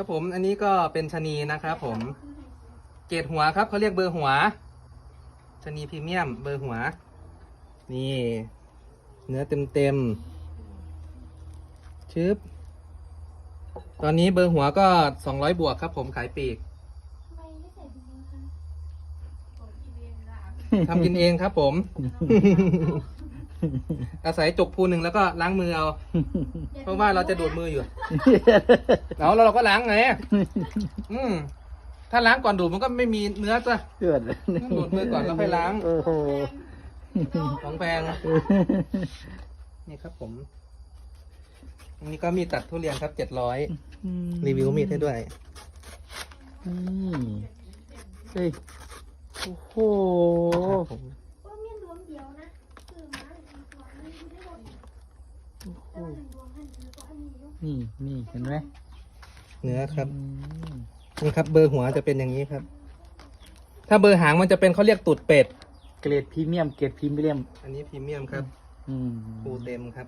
ครับผมอันนี้ก็เป็นชะนีนะครับผมเกรดหัวครับเขาเรียกเบอร์หัวชะนีพรีเมียมเบอร์หัว นี่ เนื้อเต็มเต็มๆชึบตอนนี้เบอร์หัวก็สองร้อยบวกครับผมขายปีกทำไมไม่ใส่ถุงมือคะทำกินเองครับผม อาศัยจกพูหนึ่งแล้วก็ล้างมือเอา เพราะว่าเราจะดูดมืออยู่แล้วเราก็ล้างไงอืมถ้าล้างก่อนดูดมันก็ไม่มีเนื้อจ้ะเกิดต้องดูดมือก่อนแล้วค่อยล้างโอ้โหของแพงนี่ครับผมอันนี้ก็มีตัดทุเรียนครับเจ็ดร้อยรีวิวมีดให้ด้วยนี่เฮ้ยโอ้โห ครับผม ว่ามีดวงเดียวนะคือมาอีกตัว นึงอยู่ได้หมดแต่ว่าหนึ่งดวงหันถือตัวอันนี้อยู่นี่นี่เห็นไหมเนื้อครับ อืมนี่ครับ เบอร์หัวจะเป็นอย่างนี้ครับ ถ้าเบอร์หางมันจะเป็นเขาเรียกตูดเป็ด เกรดพรีเมียม เกรดพรีเมียม อันนี้พรีเมียมครับอืมปูเต็มครับ